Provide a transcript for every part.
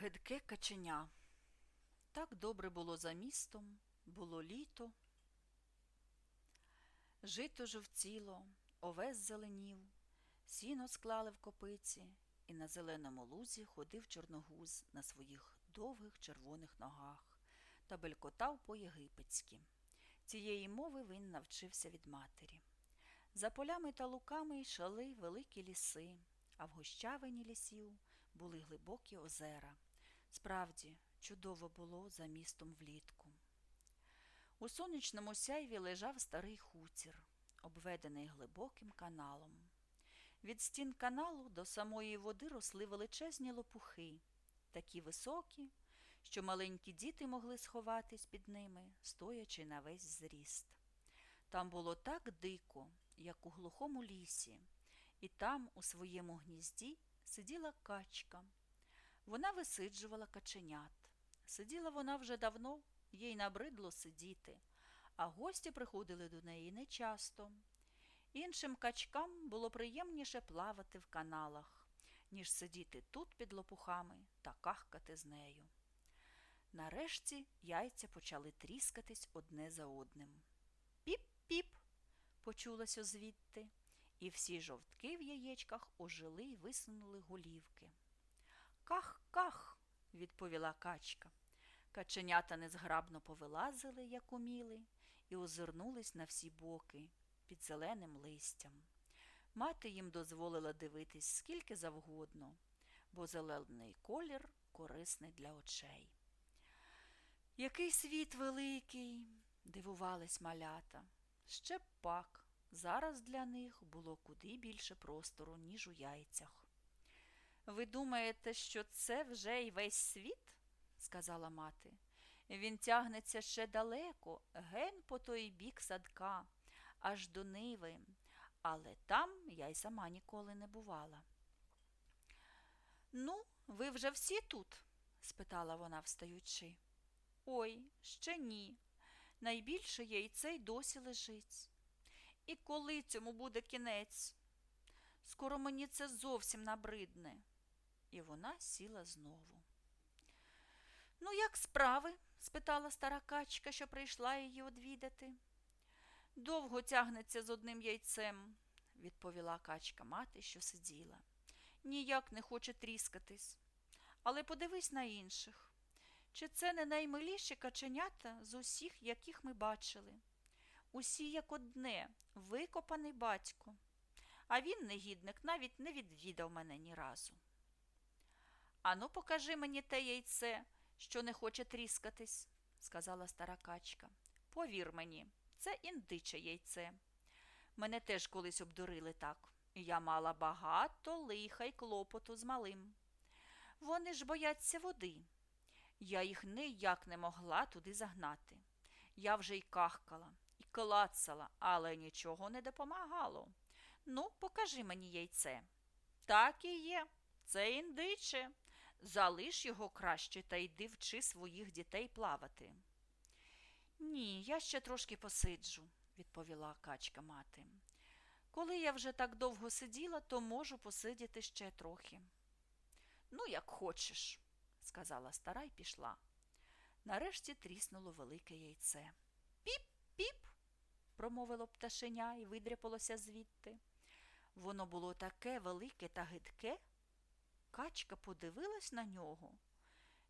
Гидке каченя. Так добре було за містом, було літо. Жито жовціло, овес зеленів, сіно склали в копиці, і на зеленому лузі ходив чорногуз на своїх довгих червоних ногах та белькотав по-єгипетськи. Цієї мови він навчився від матері. За полями та луками йшли великі ліси, а в гущавині лісів були глибокі озера. Справді, чудово було за містом влітку. У сонячному сяйві лежав старий хутір, обведений глибоким каналом. Від стін каналу до самої води росли величезні лопухи, такі високі, що маленькі діти могли сховатись під ними, стоячи на весь зріст. Там було так дико, як у глухому лісі, і там, у своєму гнізді, сиділа качка. Вона висиджувала каченят. Сиділа вона вже давно, їй набридло сидіти, а гості приходили до неї нечасто. Іншим качкам було приємніше плавати в каналах, ніж сидіти тут під лопухами та кахкати з нею. Нарешті яйця почали тріскатись одне за одним. Піп-піп, почулося звідти, і всі жовтки в яєчках ожили й висунули голівки. Ках-ках, відповіла качка. Каченята незграбно повилазили, як уміли, і озирнулись на всі боки під зеленим листям. Мати їм дозволила дивитись скільки завгодно, бо зелений колір корисний для очей. Який світ великий, дивувались малята. Ще б пак, зараз для них було куди більше простору, ніж у яйцях. Ви думаєте, що це вже й весь світ? сказала мати. Він тягнеться ще далеко, ген по той бік садка, аж до ниви, але там я й сама ніколи не бувала. Ну, ви вже всі тут? спитала вона, встаючи. Ой, ще ні. Найбільше яйце й досі лежить. І коли цьому буде кінець? Скоро мені це зовсім набридне. І вона сіла знову. Ну, як справи? спитала стара качка, що прийшла її одвідати. Довго тягнеться з одним яйцем, відповіла качка мати, що сиділа. Ніяк не хоче тріскатись. Але подивись на інших. Чи це не наймиліші каченята з усіх, яких ми бачили? Усі як одне, викопаний батько. А він, негідник, навіть не відвідав мене ні разу. Ану, покажи мені те яйце, що не хоче тріскатись, сказала стара качка. Повір мені, це індиче яйце. Мене теж колись обдурили так, і я мала багато лиха й клопоту з малим. Вони ж бояться води. Я їх ніяк не могла туди загнати. Я вже й кахкала, і клацала, але нічого не допомагало. Ну, покажи мені яйце. Так і є, це індиче. Залиш його краще та йди вчи своїх дітей плавати. Ні, я ще трошки посиджу, відповіла качка мати. Коли я вже так довго сиділа, то можу посидіти ще трохи. Ну, як хочеш, сказала стара й пішла. Нарешті тріснуло велике яйце. Піп-піп, промовило пташеня і видряпалося звідти. Воно було таке велике та гидке. Качка подивилась на нього.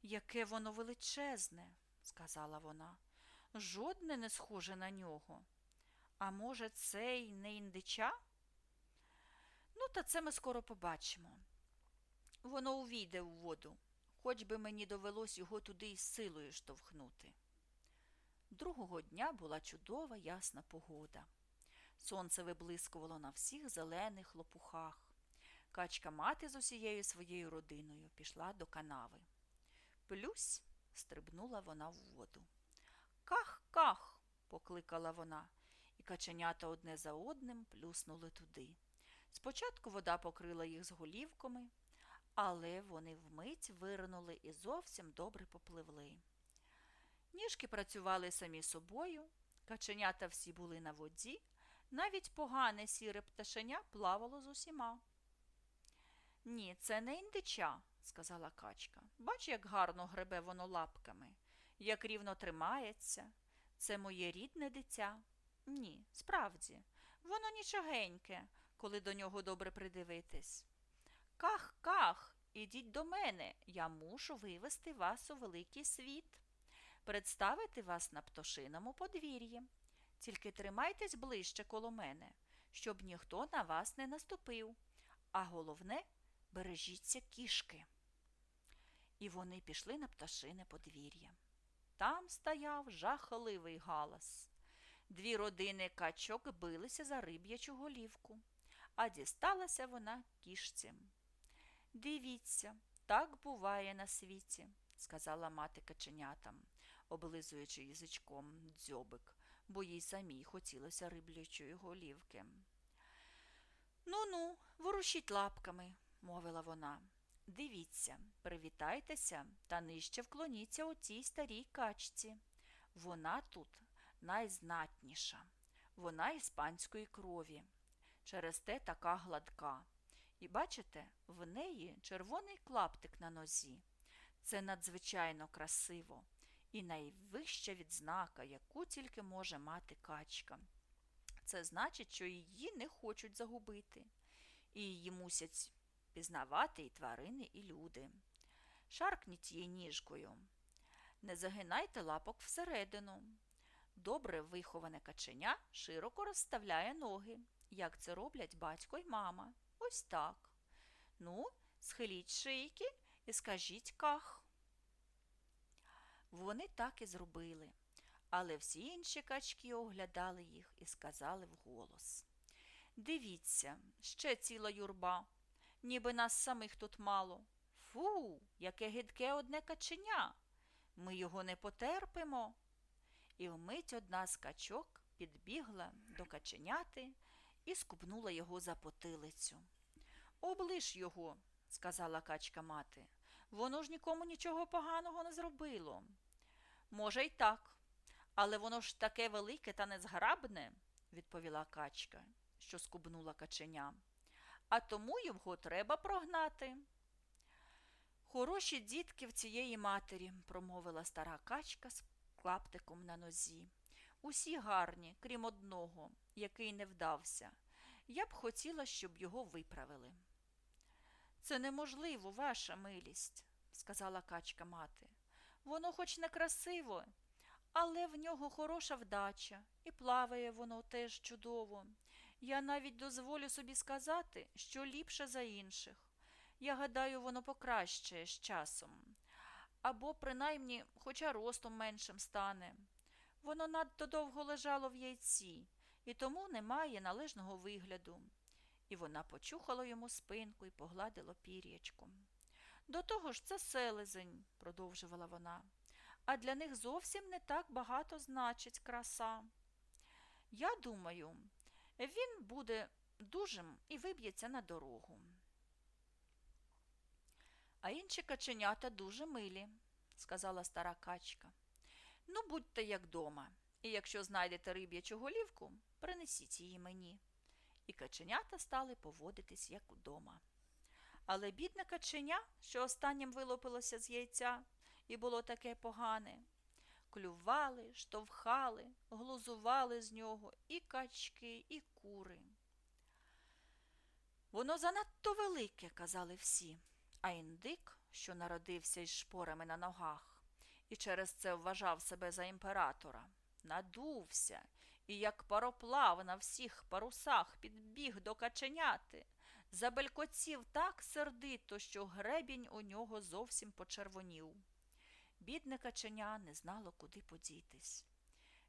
Яке воно величезне, сказала вона. Жодне не схоже на нього. А може, це й не індича? Ну, та це ми скоро побачимо. Воно увійде в воду, хоч би мені довелось його туди із силою штовхнути. Другого дня була чудова ясна погода. Сонце виблискувало на всіх зелених лопухах. Качка мати з усією своєю родиною пішла до канави. Плюсь стрибнула вона в воду. Ках, ках. покликала вона, і каченята одне за одним плюснули туди. Спочатку вода покрила їх з голівками, але вони вмить виринули і зовсім добре попливли. Ніжки працювали самі собою, каченята всі були на воді, навіть погане сіре пташеня плавало з усіма. Ні, це не індича, сказала качка. Бач, як гарно гребе воно лапками, як рівно тримається. Це моє рідне дитя. Ні, справді, воно нічогеньке, коли до нього добре придивитись. Ках, ках, ідіть до мене, я мушу вивести вас у великий світ, представити вас на пташиному подвір'ї. Тільки тримайтесь ближче коло мене, щоб ніхто на вас не наступив, а головне бережіться кішки. І вони пішли на пташине подвір'я. Там стояв жахливий галас. Дві родини качок билися за риб'ячу голівку, а дісталася вона кішці. Дивіться, так буває на світі, сказала мати каченятам, облизуючи язичком дзьобик, бо їй самій хотілося риблячої голівки. Ну ну, ворушіть лапками, мовила вона. Дивіться, привітайтеся та нижче вклоніться у цій старій качці. Вона тут найзнатніша, вона іспанської крові. Через те така гладка. І бачите, в неї червоний клаптик на нозі. Це надзвичайно красиво і найвища відзнака, яку тільки може мати качка. Це значить, що її не хочуть загубити, і її мусять пізнавати і тварини, і люди. Шаркніть її ніжкою. Не загинайте лапок всередину. Добре виховане каченя широко розставляє ноги, як це роблять батько й мама. Ось так. Ну, схиліть шийки і скажіть ках. Вони так і зробили, але всі інші качки оглядали їх і сказали вголос. Дивіться, ще ціла юрба, ніби нас самих тут мало. Фу, яке гидке одне каченя. Ми його не потерпимо. І вмить одна з качок підбігла до каченяти і скубнула його за потилицю. Облиш його, сказала качка мати. Воно ж нікому нічого поганого не зробило. Може, й так, але воно ж таке велике та незграбне, відповіла качка, що скубнула каченя. А тому його треба прогнати. Хороші дітки в цієї матері, промовила стара качка з клаптиком на нозі. Усі гарні, крім одного, який не вдався. Я б хотіла, щоб його виправили. Це неможливо, ваша милість, сказала качка мати. Воно хоч не красиво, але в нього хороша вдача, і плаває воно теж чудово. Я навіть дозволю собі сказати, що ліпше за інших. Я гадаю, воно покращає з часом. Або, принаймні, хоча ростом меншим стане. Воно надто довго лежало в яйці і тому не має належного вигляду. І вона почухала йому спинку і погладила пір'ячком. До того ж це селезень, продовжувала вона, а для них зовсім не так багато значить краса. Я думаю, він буде дужим і виб'ється на дорогу. А інші каченята дуже милі, сказала стара качка. Ну, будьте як дома, і якщо знайдете риб'ячу голівку, принесіть її мені. І каченята стали поводитись як удома. Але бідне каченя, що останнім вилопилося з яйця, і було таке погане, клювали, штовхали, глузували з нього і качки, і кури. Воно занадто велике, казали всі, а індик, що народився із шпорами на ногах, і через це вважав себе за імператора, надувся і, як пароплав на всіх парусах підбіг до каченяти, забелькотів так сердито, що гребінь у нього зовсім почервонів. Бідне каченя не знало, куди подітись.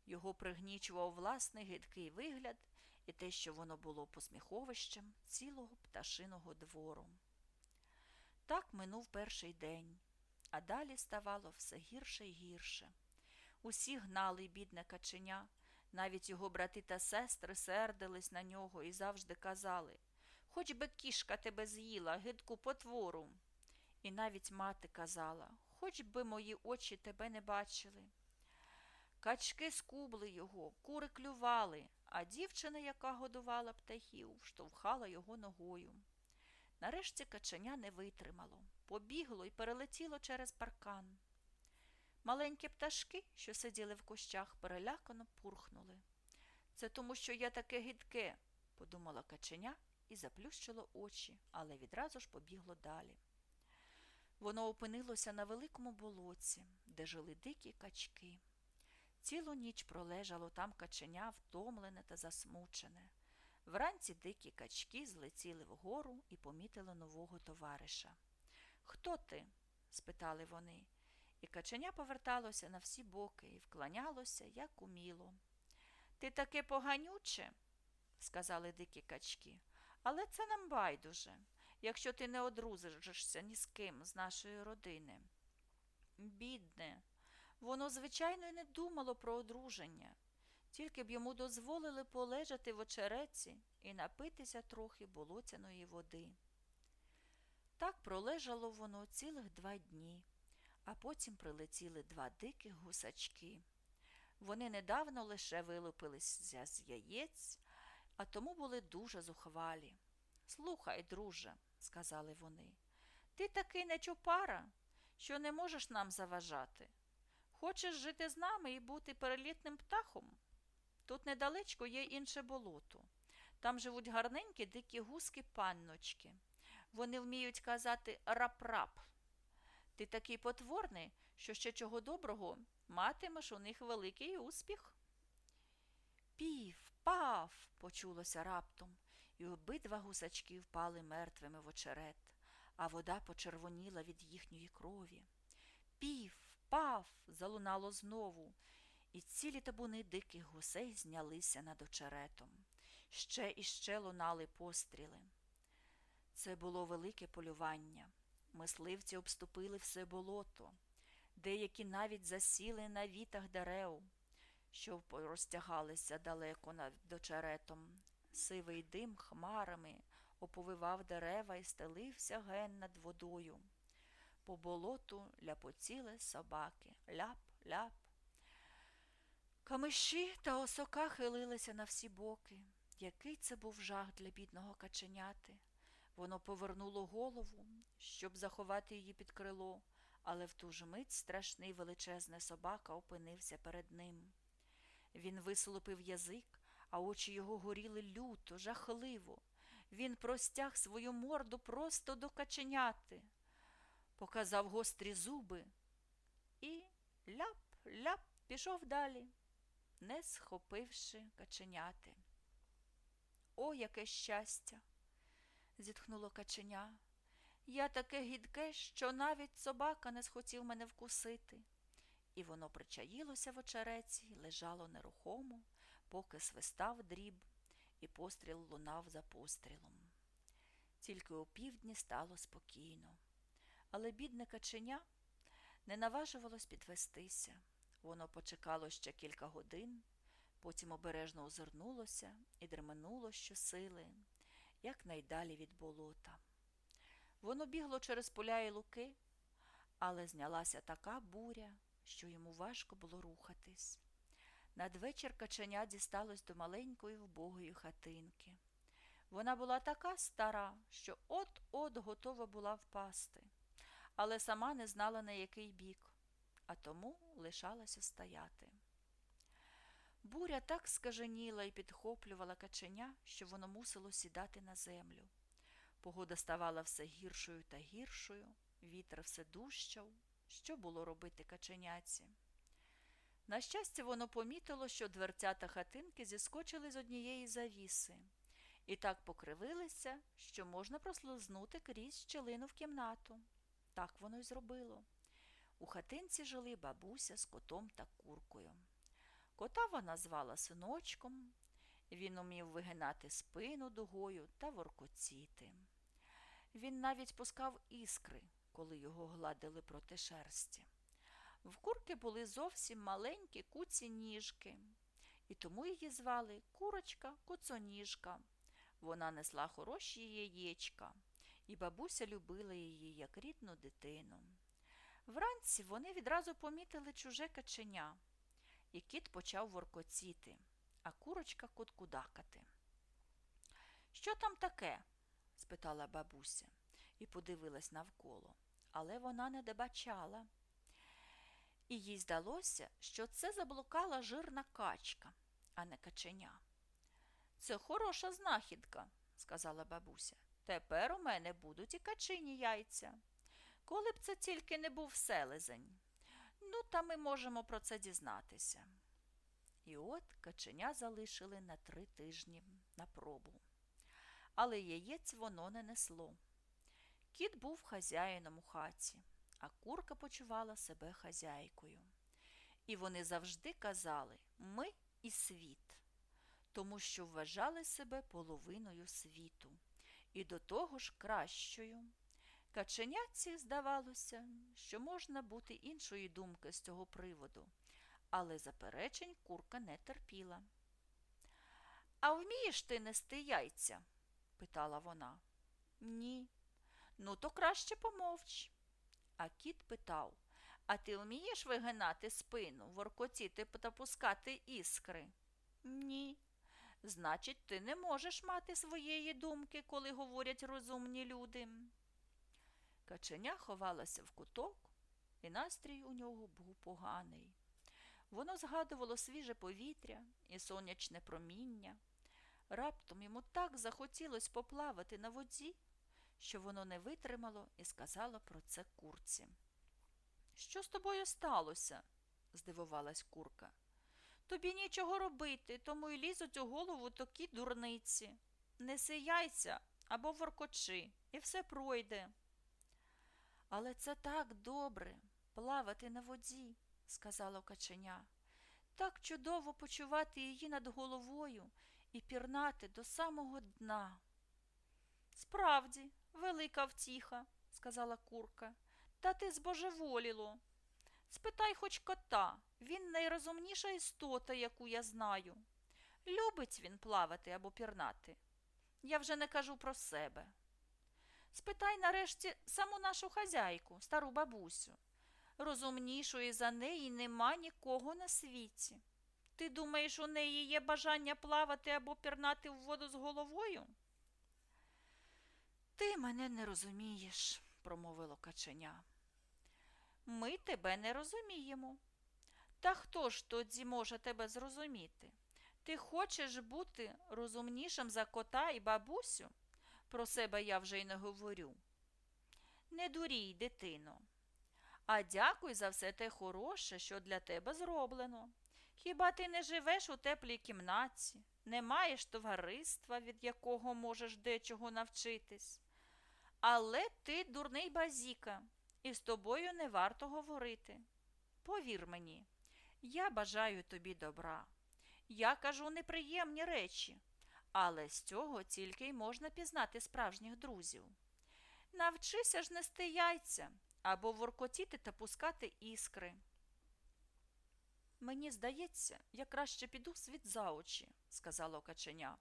Його пригнічував власний гидкий вигляд і те, що воно було посміховищем цілого пташиного двору. Так минув перший день, а далі ставало все гірше й гірше. Усі гнали бідне каченя, навіть його брати та сестри сердились на нього і завжди казали Хоч би кішка тебе з'їла, гидку потвору. І навіть мати казала Хоч би мої очі тебе не бачили. Качки скубли його, кури клювали, а дівчина, яка годувала птахів, штовхала його ногою. Нарешті каченя не витримало, побігло і перелетіло через паркан. Маленькі пташки, що сиділи в кущах, перелякано пурхнули. Це тому, що я таке гидке, подумала каченя і заплющило очі, але відразу ж побігло далі. Воно опинилося на великому болоці, де жили дикі качки. Цілу ніч пролежало там каченя, втомлене та засмучене. Вранці дикі качки злетіли вгору і помітили нового товариша. Хто ти? спитали вони, і каченя поверталося на всі боки і вклонялося, як уміло. Ти таке поганюче, сказали дикі качки, але це нам байдуже, якщо ти не одрузишся ні з ким з нашої родини. Бідне, воно, звичайно, й не думало про одруження, тільки б йому дозволили полежати в очереці і напитися трохи болоцяної води. Так пролежало воно цілих два дні, а потім прилетіли два диких гусачки. Вони недавно лише вилупилися з яєць, а тому були дуже зухвалі. Слухай, друже, сказали вони, ти такий нечупара, що не можеш нам заважати. Хочеш жити з нами і бути перелітним птахом? Тут недалечко є інше болото. Там живуть гарненькі дикі гуски панночки. Вони вміють казати рап-рап. Ти такий потворний, що ще чого доброго матимеш у них великий успіх. Пів, пав, почулося раптом, і обидва гусачки впали мертвими в очерет, а вода почервоніла від їхньої крові. Пів, пав, залунало знову, і цілі табуни диких гусей знялися над очеретом. Ще і ще лунали постріли. Це було велике полювання. Мисливці обступили все болото, деякі навіть засіли на вітах дерев, що розтягалися далеко над очеретом. Сивий дим хмарами оповивав дерева і стелився ген над водою. По болоту ляпоціли собаки ляп-ляп. Камиші та осока хилилися на всі боки. Який це був жах для бідного каченяти. Воно повернуло голову, щоб заховати її під крило, але в ту ж мить страшний величезний собака опинився перед ним. Він вислупив язик, а очі його горіли люто, жахливо. Він простяг свою морду просто до каченяти, показав гострі зуби і ляп-ляп пішов далі, не схопивши каченяти. О, яке щастя! зітхнуло каченя. Я таке гідке, що навіть собака не схотів мене вкусити. І воно причаїлося в очереці лежало нерухомо, поки свистав дріб, і постріл лунав за пострілом. Тільки опівдні стало спокійно. Але бідне каченя не наважувалось підвестися. Воно почекало ще кілька годин, потім обережно озирнулося і дременуло щосили, якнайдалі від болота. Воно бігло через поля і луки, але знялася така буря, що йому важко було рухатись. Надвечір каченя дісталось до маленької вбогої хатинки. Вона була така стара, що от-от готова була впасти, але сама не знала, на який бік, а тому лишалася стояти. Буря так скаженіла і підхоплювала каченя, що воно мусило сідати на землю. Погода ставала все гіршою та гіршою, вітер все дужчав. Що було робити каченяці? На щастя, воно помітило, що дверцята хатинки зіскочили з однієї завіси і так покривилися, що можна прослизнути крізь щелину в кімнату. Так воно й зробило. У хатинці жили бабуся з котом та куркою. Кота вона звала синочком, він умів вигинати спину дугою та воркоціти. Він навіть пускав іскри, коли його гладили проти шерсті. В курки були зовсім маленькі куці ніжки, і тому її звали курочка куцоніжка. Вона несла хороші яєчка, і бабуся любила її як рідну дитину. Вранці вони відразу помітили чуже каченя, і кіт почав воркоціти, а курочка куткудакати. Що там таке? спитала бабуся і подивилась навколо, але вона не добачала. І їй здалося, що це заблукала жирна качка, а не каченя. Це хороша знахідка, сказала бабуся. Тепер у мене будуть і качині яйця. Коли б це тільки не був селезень. Ну, та ми можемо про це дізнатися. І от каченя залишили на три тижні на пробу. Але яєць воно не несло. Кіт був хазяїном у хаті, а курка почувала себе хазяйкою. І вони завжди казали ми і світ, тому що вважали себе половиною світу, і до того ж кращою. Каченяці здавалося, що можна бути іншої думки з цього приводу, але заперечень курка не терпіла. А вмієш ти нести яйця? питала вона. Ні. Ну, то краще помовч. А кіт питав А ти вмієш вигинати спину, воркотіти та пускати іскри? Ні. Значить, ти не можеш мати своєї думки, коли говорять розумні люди. Каченя ховалася в куток, і настрій у нього був поганий. Воно згадувало свіже повітря і сонячне проміння. Раптом йому так захотілось поплавати на воді, що воно не витримало і сказало про це курці. Що з тобою сталося? здивувалась курка. Тобі нічого робити, тому й лізуть у голову такі дурниці. Неси яйця або воркочи, і все пройде. Але це так добре плавати на воді, сказала каченя. Так чудово почувати її над головою і пірнати до самого дна. Справді, велика втіха, сказала курка, та ти збожеволіло. Спитай хоч кота, він найрозумніша істота, яку я знаю. Любить він плавати або пірнати. Я вже не кажу про себе. Спитай нарешті саму нашу хазяйку, стару бабусю. Розумнішої за неї нема нікого на світі. Ти думаєш, у неї є бажання плавати або пірнати в воду з головою? Ти мене не розумієш, промовило каченя. Ми тебе не розуміємо. Та хто ж тоді може тебе зрозуміти? Ти хочеш бути розумнішим за кота і бабусю? Про себе я вже й не говорю. Не дурій, дитино. А дякуй за все те хороше, що для тебе зроблено. Хіба ти не живеш у теплій кімнаті, не маєш товариства, від якого можеш дечого навчитись? Але ти дурний базіка, і з тобою не варто говорити. Повір мені, я бажаю тобі добра. Я кажу неприємні речі, але з цього тільки й можна пізнати справжніх друзів. Навчися ж нести яйця або воркотіти та пускати іскри. Мені здається, я краще піду світ за очі, сказала каченя.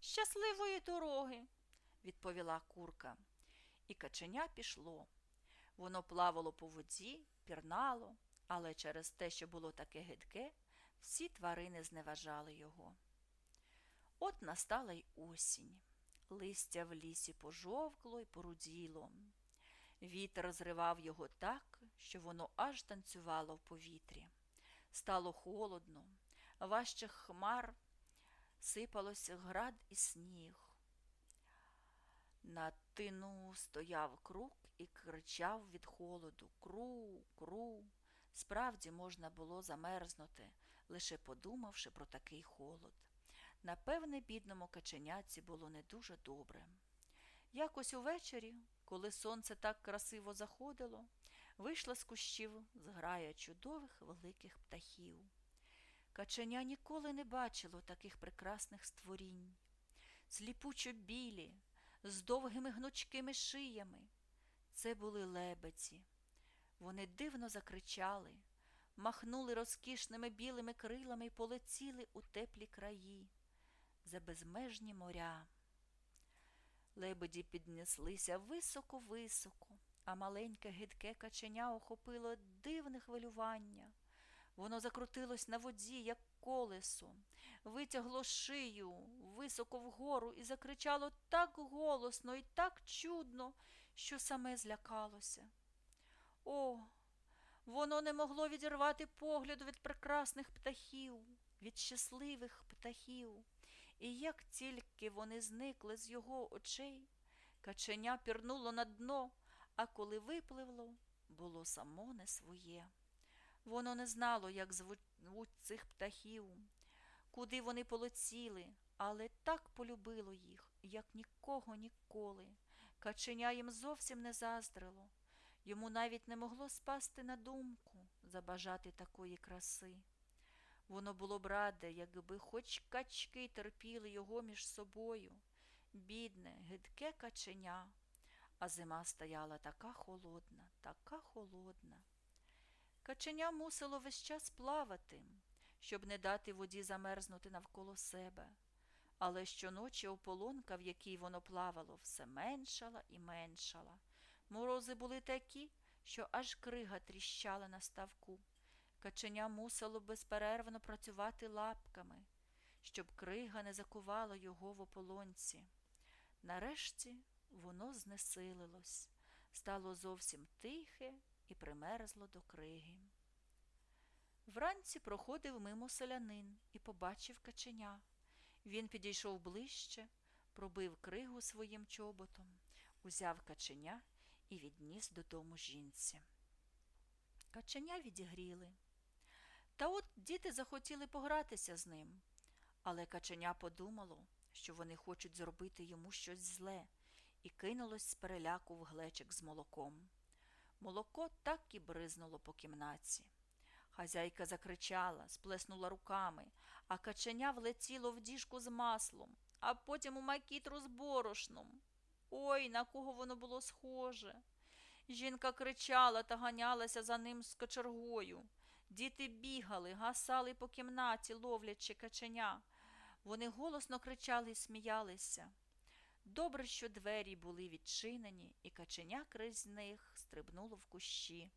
Щасливої дороги, відповіла курка. І каченя пішло. Воно плавало по воді, пірнало, але через те, що було таке гидке, всі тварини зневажали його. От настала й осінь. Листя в лісі пожовкло й поруділо. Вітер розривав його так, що воно аж танцювало в повітрі. Стало холодно, важчих хмар сипалося град і сніг. На тину стояв круг і кричав від холоду Кру, кру. Справді можна було замерзнути, лише подумавши про такий холод. Напевне, бідному каченяці було не дуже добре. Якось увечері, коли сонце так красиво заходило, вийшла з кущів зграя чудових великих птахів. Каченя ніколи не бачило таких прекрасних створінь, сліпучо білі, з довгими гнучкими шиями. Це були лебеді. Вони дивно закричали, махнули розкішними білими крилами і полетіли у теплі краї за безмежні моря. Лебеді піднеслися високо-високо, а маленьке гидке каченя охопило дивне хвилювання. Воно закрутилось на воді, як колесо, витягло шию, високо вгору і закричало так голосно і так чудно, що саме злякалося. О, воно не могло відірвати погляду від прекрасних птахів, від щасливих птахів. І як тільки вони зникли з його очей, каченя пірнуло на дно, а коли випливло, було само не своє. Воно не знало, як звуть цих птахів, куди вони полетіли, але так полюбило їх, як нікого ніколи. Каченя їм зовсім не заздрило. Йому навіть не могло спасти на думку забажати такої краси. Воно було б раде, якби хоч качки терпіли його між собою. Бідне, гидке каченя, а зима стояла така холодна, така холодна. Каченя мусило весь час плавати, щоб не дати воді замерзнути навколо себе. Але щоночі ополонка, в якій воно плавало, все меншала і меншала. Морози були такі, що аж крига тріщала на ставку. Каченя мусило безперервно працювати лапками, щоб крига не закувала його в ополонці. Нарешті воно знесилилось, стало зовсім тихе і примерзло до криги. Вранці проходив мимо селянин і побачив каченя. Він підійшов ближче, пробив кригу своїм чоботом, узяв каченя і відніс додому жінці. Каченя відігріли. Та от діти захотіли погратися з ним, але каченя подумало, що вони хочуть зробити йому щось зле, і кинулось з переляку в глечик з молоком. Молоко так і бризнуло по кімнаті. Хазяйка закричала, сплеснула руками, а каченя влетіло в діжку з маслом, а потім у макітру з борошном. Ой, на кого воно було схоже. Жінка кричала та ганялася за ним з кочергою. Діти бігали, гасали по кімнаті, ловлячи каченя. Вони голосно кричали і сміялися. Добре, що двері були відчинені, і каченя крізь них стрибнуло в кущі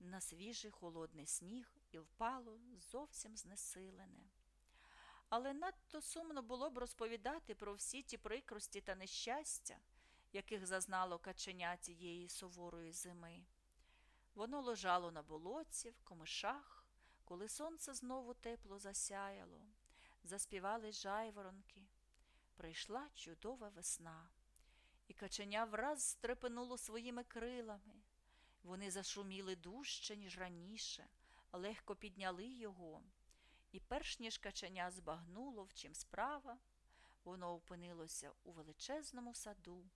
на свіжий холодний сніг і впало зовсім знесилене. Але надто сумно було б розповідати про всі ті прикрості та нещастя, яких зазнало каченя тієї суворої зими. Воно лежало на болоці, в комишах, коли сонце знову тепло засяяло, заспівали жайворонки. Прийшла чудова весна, і каченя враз стрепенуло своїми крилами. Вони зашуміли дужче, ніж раніше, легко підняли його, і перш ніж каченя збагнуло, в чим справа, воно опинилося у величезному саду,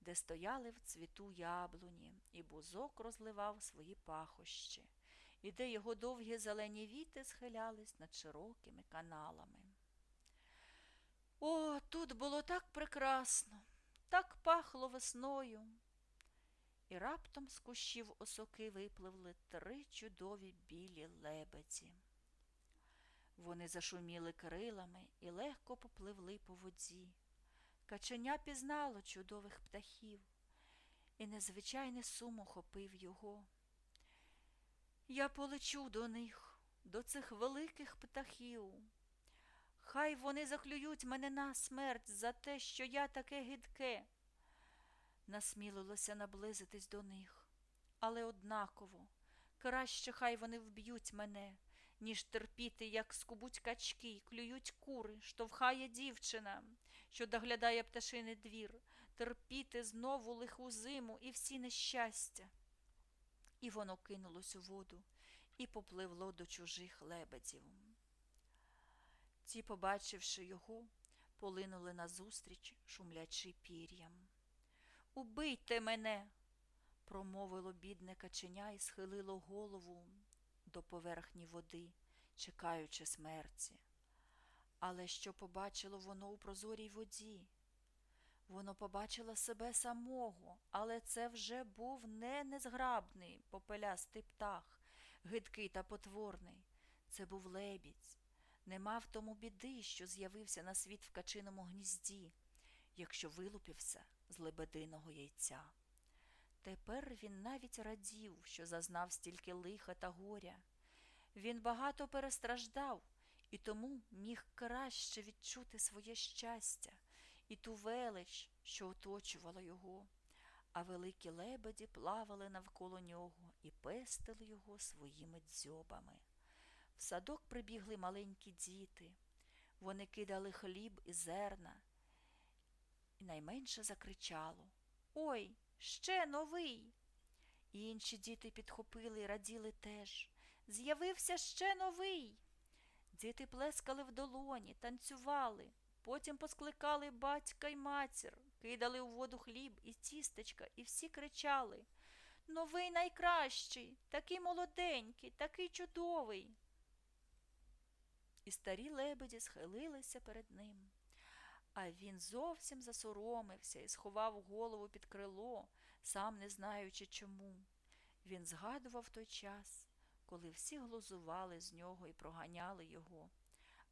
де стояли в цвіту яблуні, і бузок розливав свої пахощі, і де його довгі зелені віти схилялись над широкими каналами. О, тут було так прекрасно, так пахло весною. І раптом з кущів осоки випливли три чудові білі лебеді. Вони зашуміли крилами і легко попливли по воді. Каченя пізнало чудових птахів, і незвичайний сум охопив його. Я полечу до них, до цих великих птахів. Хай вони заклюють мене на смерть за те, що я таке гидке. Насмілилося наблизитись до них, але однаково краще хай вони вб'ють мене, ніж терпіти, як скубуть качки, клюють кури, штовхає дівчина, що доглядає пташиний двір, терпіти знову лиху зиму і всі нещастя. І воно кинулось у воду і попливло до чужих лебедів. Ті, побачивши його, полинули назустріч, шумлячи пір'ям. Убийте мене, промовило бідне каченя і схилило голову до поверхні води, чекаючи смерті. Але що побачило воно у прозорій воді? Воно побачило себе самого, але це вже був не незграбний попелястий птах, гидкий та потворний. Це був лебідь. Нема в тому біди, що з'явився на світ в качиному гнізді, якщо вилупився з лебединого яйця. Тепер він навіть радів, що зазнав стільки лиха та горя. Він багато перестраждав і тому міг краще відчути своє щастя і ту велич, що оточувала його, а великі лебеді плавали навколо нього і пестили його своїми дзьобами. В садок прибігли маленькі діти. Вони кидали хліб і зерна, і найменше закричало Ой, ще новий. І інші діти підхопили і раділи теж. З'явився ще новий. Діти плескали в долоні, танцювали, потім поскликали батька й матір, кидали у воду хліб і тістечка, і всі кричали Новий найкращий, такий молоденький, такий чудовий. І старі лебеді схилилися перед ним. А він зовсім засоромився і сховав голову під крило, сам не знаючи чому. Він згадував той час, коли всі глузували з нього і проганяли його.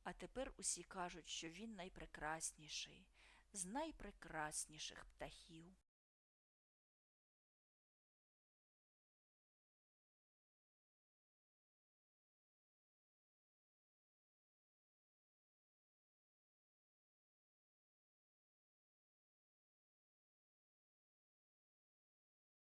А тепер усі кажуть, що він найпрекрасніший, з найпрекрасніших птахів.